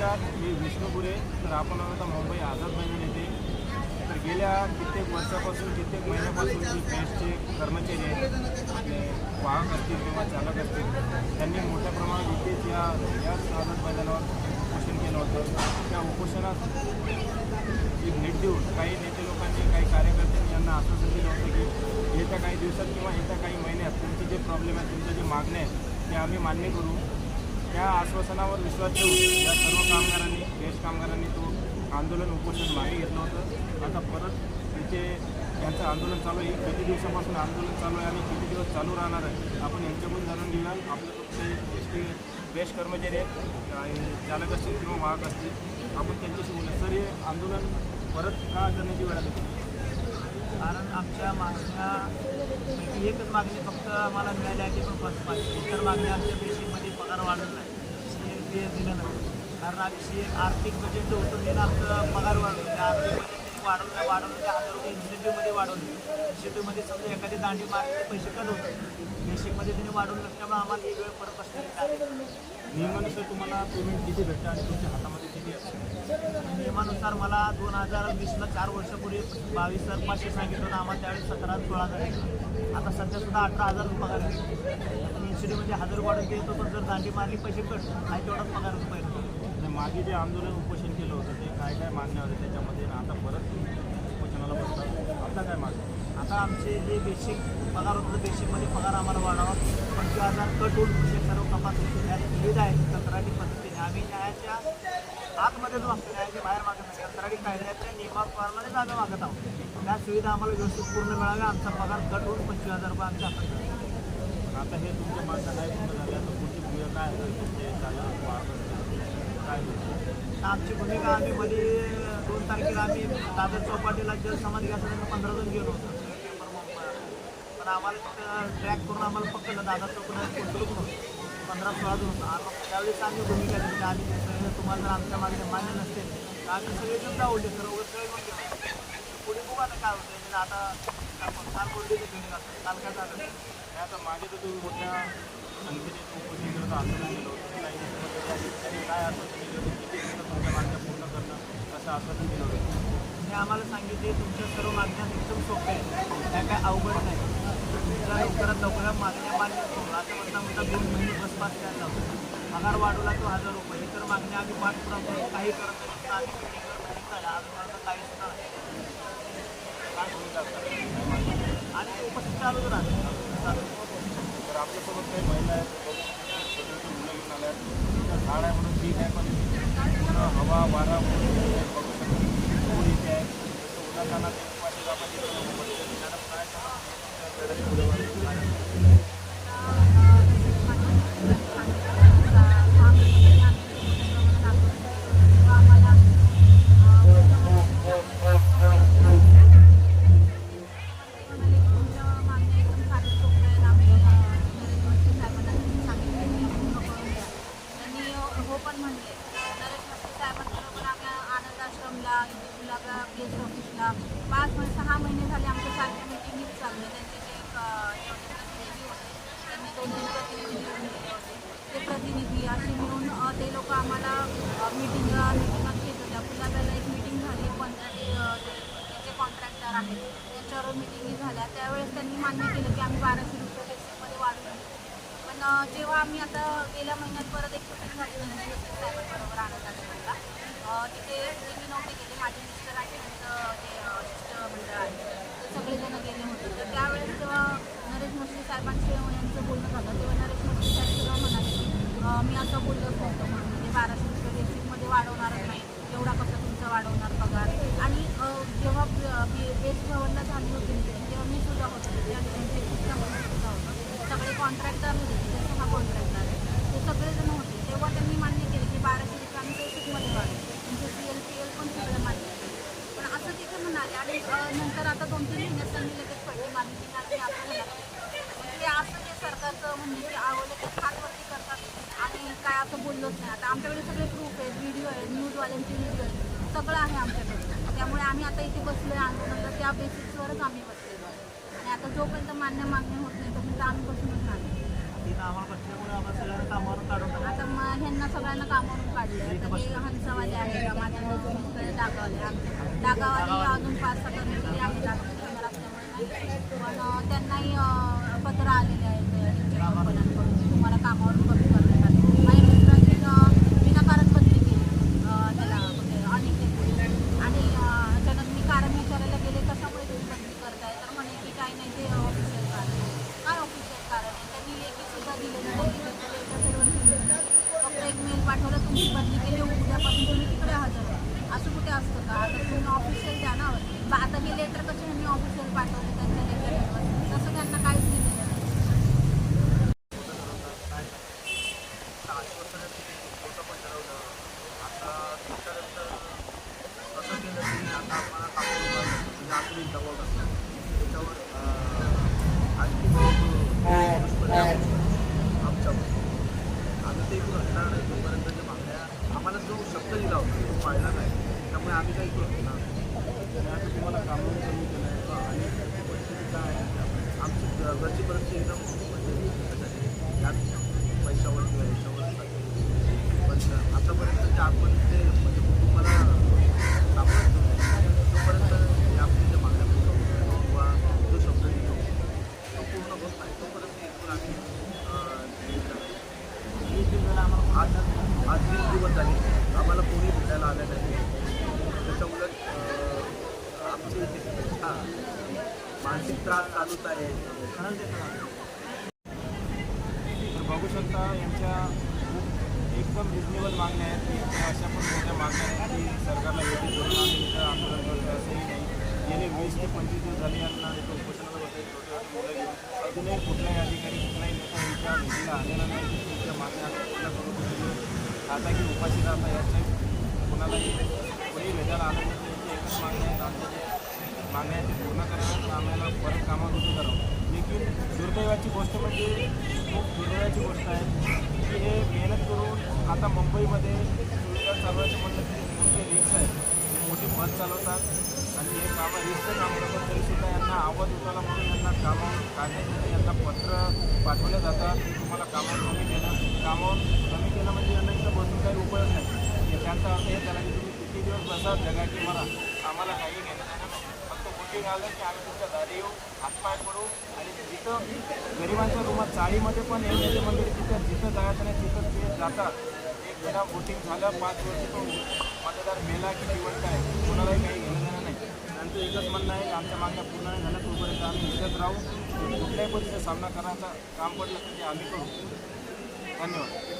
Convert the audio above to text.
नमस्कार मी विष्णुपुरे तर आपण आता मुंबई आझाद मैदान येथे. तर गेल्या कित्येक वर्षापासून कित्येक महिन्यापासून जी बेस्टचे कर्मचारी आहेत आपले वाहक असतील किंवा चालक असतील त्यांनी मोठ्या प्रमाणात इथेच या याच आझाद मैदानावर उपोषण केलं होतं. त्या उपोषणात ही भेट देऊन काही नेते लोकांनी काही कार्यकर्त्यांनी यांना आश्वासन दिलं होतं की येत्या काही दिवसात किंवा येत्या काही महिन्यात तुमचे जे प्रॉब्लेम आहेत तुमचे जे मागण्या आहेत ते आम्ही मान्य करू. त्या आश्वासनावर विश्वास ठेवून या सर्व कामगारांनी देश कामगारांनी तो आंदोलन उपोषण मागे घेतलं होतं. आता परत त्यांचे यांचं आंदोलन चालू आहे. किती दिवसापासून आंदोलन चालू आहे आणि किती दिवस चालू राहणार आहे आपण यांच्याकडून जाणून घेऊया आपलं फक्त एस टी बेस्ट कर्मचारी आहेत. चालक असतील किंवा वाहक असतील. आपण त्यांच्याशी बोलूया सर हे आंदोलन परत का करण्याची वेळ आली? कारण आमच्या मागण्या एकच मागणी फक्त आम्हाला मिळाली आहे ती पण बस पाहिजे इतर मागण्या आमच्या बेसिकमध्ये पगार वाढवला नाही. सी एल पी एस दिलं नाही. कारण आम्ही सी आर्थिक बजेट होतं त्यानं आमचं पगार वाढवलं त्या आर्थिक बजेट वाढवलं वाढवलं ते हजार रुपये इन्सेंटिव्हमध्ये वाढवले. इन्सेंटिव्हमध्ये समजा एखादी दांडी मारली पैसे कट होतात? बेसिकमध्ये त्यांनी वाढवलं नसल्यामुळे आम्हाला एक वेळ परत आहे. नियमानुसार तुम्हाला पेमेंट किती भेटतं आणि तुमच्या हातामध्ये किती असतं? नियमानुसार मला दोन हजार वीसला चार वर्षापूर्वी बावीस हजार पाचशे सांगितलं होतं. आम्हाला त्यावेळी सतरा सोळा हजार. आता सध्या सुद्धा अठरा हजार रुपये पगार इन्स्टिट्यूटमध्ये हजार वाढून देतो पण जर दांडी मारली पैसे कट आहे तेवढाच पगार रुपये मागे जे आंदोलन उपोषण केलं होतं ते काय काय मागण्या होत्या त्याच्यामध्ये आता परत उपोषणाला बसतात? आता काय मागणं आता आमचे जे बेसिक पगार होतं बेसिकमध्ये पगार आम्हाला वाढावा. पंचवीस हजार कट होऊन पुढे सर्व कपात त्यात विविध आहेत कंत्राटी पद्धतीने आम्ही न्यायाच्या आतमध्येच असतो न्यायाच्या बाहेर मागत नाही. कंत्राटी कायद्याच्या नियमाप्रमाणेच आम्ही मागत आहोत. त्या सुविधा आम्हाला व्यवस्थित पूर्ण मिळाव्या आमचा पगार कट होऊन पंचवीस हजार रुपये आमच्या हातात आता हे तुमच्या मागण्या काय पूर्ण झाल्या आता पुढची काय झालं तुमचे काय आमची भूमिका आम्ही मध्ये दोन तारखेला आम्ही दादर चौपाटीला जर समाज घ्यायचा पंधरा जण गेलो होतो. पण आम्हाला तिथं ट्रॅक करून आम्हाला फक्त दादर चौपाटीला पोहोचलो नव्हतं पंधरा सोळा जण होतं. त्यावेळेस आम्ही भूमिका दिली आम्ही सगळे तुम्हाला जर आमच्या मागण्या मान्य नसते तर आम्ही सगळेजण जाऊले सर्व सगळे घेऊन गेलो. पुढे बघू आता काय होतं म्हणजे आता आपण काल कोणते भूमिका भेट काल काय झालं? नाही आता मागे तर तुम्ही मोठ्या संख्येने उपोषण करत असं नाही काय असं दिलं होतं किती दिवसात तुमच्या मागण्या पूर्ण करणं असं आश्वासन दिलं होतं हे आम्हाला सांगितले तुमच्या सर्व मागण्या एकदम सोप्या आहेत. त्या काय अवघड नाही. तुमच्या लवकरात लवकर मागण्या मान्य करू. असं म्हणता दोन महिने बसपास करायला द्यायला पगार वाढवला तो हजार रुपये. इतर मागण्या आम्ही पाठपुरावा करू काही करत नाही. आम्ही मिटिंग झाल्या अजून काही सुद्धा नाही. काय भूमिका असतात आणि ते उपस्थित चालूच राहते तर आपल्यासोबत काही महिला आहेत. छोटे छोटे मुलं घेऊन आल्या झाड आहे म्हणून ठीक आहे पण हवा वारा म्हणून हे बघू शकतो ऊन इथे आहे जसं उन्हातान्हात एक उपाशी आपण इथे लोकं बसलेले. मॅडम काय सांगा तुमच्या वेळेस हो पण म्हणले नरेश मस्के साहेबांबरोबर आम्ही आनंद आश्रमला गुलाबा गेस्ट ऑफिसला पाच महिने सहा महिने झाले आमच्या सारख्या मिटिंगीच चालू आहे त्यांचे जे प्रतिनिधी होते त्यांनी दोन प्रतिनिधी दिले होते. ते प्रतिनिधी असे मिळून ते लोक आम्हाला मिटिंग मिटिंगात घेत होत्या गुलाबाला एक मिटिंग झाली पंधरा जे कॉन्ट्रॅक्टर आहेत. त्यांच्यावर मिटिंगी झाल्या. त्यावेळेस त्यांनी मान्य केलं की आम्ही बाराशे रुपये बेसिकमध्ये वाढवू पण जेव्हा आम्ही आता गेल्या महिन्यात परत एक शूटिंग झाली नंतर साहेबांबरोबर आनंद आश्रमला अ, तिथे जे मी नव्हते गेले माझे मिस्टर आणि त्यांचं जे अ, शिष्टमंडळ आहे ते सगळेजण गेले होते तर त्यावेळेस जेव्हा नरेश मस्के साहेबांशी यांचं बोलणं झालं तेव्हा नरेश मस्के साहेब सुद्धा म्हणाले की अ, मी असं बोललोच नव्हतं म्हणून म्हणजे बाराशे रुपये बेसिकमध्ये वाढवणारच नाही एवढा कसा तुमचा वाढवणार पगार आणि अ, जेव्हा बेस्ट भवनला झाली होती meeting, तेव्हा मी सुद्धा होते आणि त्यांचे शिष्टमंडळ सुद्धा होतं सगळे कॉन्ट्रॅक्टर होते जसे हा कॉन्ट्रॅक्टर आहे ते सगळेजण होते तेव्हा त्यांनी मान्य केलं की बाराशे रुपये आम्ही बेसिकमध्ये वाढवू तुमचे सी एल पी एल पण सगळं मान्य केलं पण असं तिथे म्हणाले आणि अ, नंतर आता दोन तीन महिन्यात त्यांनी लगेच पडली मागणी की असं म्हणजे ते असं जे सरकारचं म्हणजे की आवडलं ते खातवरती करतात आणि काय असं बोललोच नाही. आता आमच्याकडे सगळे प्रूफ आहेत व्हिडिओ आहेत न्यूजवाल्यांचे व्हिडिओ आहेत सगळं आहे आमच्याकडे. त्यामुळे आम्ही आता इथे बसलो आहे आंदोलनाला त्या बेसिसवरच आम्ही बसलेलो आहे. आणि आता जोपर्यंत मान्य मागणी होत नाही तोपर्यंत आम्ही बसूनच राहतो आता मग ह्यांना सगळ्यांना कामावरून काढले. आता हे हंसावाले आहे मिस्टर डागावाले. आमचे डागावाले अजून पाच सहा आहेत आता customer असल्यामुळे नाही पण त्यांनाही पत्र आलेले आहेत तुम्हाला कामावरून कमी करण्यात आले माझ्या मिस्टरांची अं, विनाकारण बदली केली अं, त्याला म्हणजे अनेक आणि अं, अचानक मी कारण विचारायला गेले कशामुळे तुम्ही बदली करताय तर म्हणे की काही नाही ते ऑफिशियल कारण आहे काय ऑफिशियल कारण आहे त्यांनी लेखी सुद्धा दिलेलं नाही त्यांचं लेटर सर्व दिलेलं फक्त एक मेल पाठवलं तुमची बदली केली उद्यापासून तुम्ही तिकडे हजर असं कुठे असतं का? आता तुम्ही ऑफिशियल द्या ना. आता हे लेटर कसे ह्यांनी ऑफिशियल पाठवले त्यांच्या लेटर तसं त्यांना काहीच दिलेलं नाही कसं केलं की आता आम्हाला कापून म्हणजे आतून दबाव असतो त्याच्यावर आणखी आमच्यावर आता ते घडणार नाही तोपर्यंत जे मागण्या आम्हाला जो शब्द दिला होता तो पाळला नाही. त्यामुळे आम्ही काही करतो ना आणि आता तुम्हाला कामावून कमी केलं आहे. आणि परिस्थिती काय आहे? आमची घरची परिस्थिती एकदम म्हणजे यात पैशावर किंवा याच्यावर पण आतापर्यंत जे आपण ते म्हणजे कुटुंबाला सापडत तोपर्यंत हे आपली मागण्या पूर्ण नाही किंवा जो शब्द तो पूर्ण होत नाही. तोपर्यंत इथून आम्ही वीस आम्हाला आज आज वीस दिवस झाले आम्हाला कोणी भेटायला आलं नाही त्याच्या उलट अं, आमची हा, मानसिक त्रास चालूच आहे. तर बघू शकता यांच्या एकदम रिजनेबल मागण्या आहेत की अशा पण मोठ्या मागण्या आहेत की सरकारला योग्य धोरण आम्ही इथं आंदोलन करतो असंही नाही. गेले वीस ते पंचवीस दिवस झाले यांना इथं उपोषणाला बसायचे छोटे अजूनही कुठलाही अधिकारी कुठलाही नेता यांच्या भेटीला आलेला नाही. त्यांच्या मागण्या आम्ही पूर्ण करू शकतो आता की उपाशी राहता याच्या कोणालाही कोणी भेटायला आलं नाही. त्यांची एकच मागणी आहेत. आमच्या मागण्या आहेत ते पूर्ण करावं आम्हाला परत कामात उभं करावं. देखील दुर्दैवाची गोष्ट म्हणजे खूप दुर्दैवाची गोष्ट आहे की हे मेहनत करून आता मुंबईमध्ये सुविधा चालवायचं म्हटलं तरी मोठी रिक्स आहे ते मोठी बस चालवतात आणि हे कामं रिक्सचं काम करतात तरीसुद्धा यांना आवाज उठाला म्हणून यांना कामावर काढण्यासाठी यांना पत्र पाठवले जातात. की तुम्हाला कामावर कमी केलं कामावर कमी केलं म्हणजे यांना इथं बसून काही उपयोग नाही. त्यांचा अर्थ हे झाला की तुम्ही किती दिवस बसा जगाची मला आम्हाला काही घेणं आलं की आम्ही तुमच्या दारी येऊ हातपाय पडू आणि जिथं गरिबांच्या रूमात चाळीमध्ये पण येऊन नेते मंडळी तिथं जिथं जायचं नाही तिथं ते जातात एक महिना वोटिंग झालं पाच वर्ष तो मतदार मेला की जीवन आहे. कोणालाही काही घेणं देणं नाही. त्यांचं एकच म्हणणं आहे की आमच्या मागण्या पूर्ण नाही झाल्या तोपर्यंत आम्ही इथंच राहू. कुठल्याही पद्धतीचा सामना करायचा काम पडलं तर ते आम्ही करू. धन्यवाद.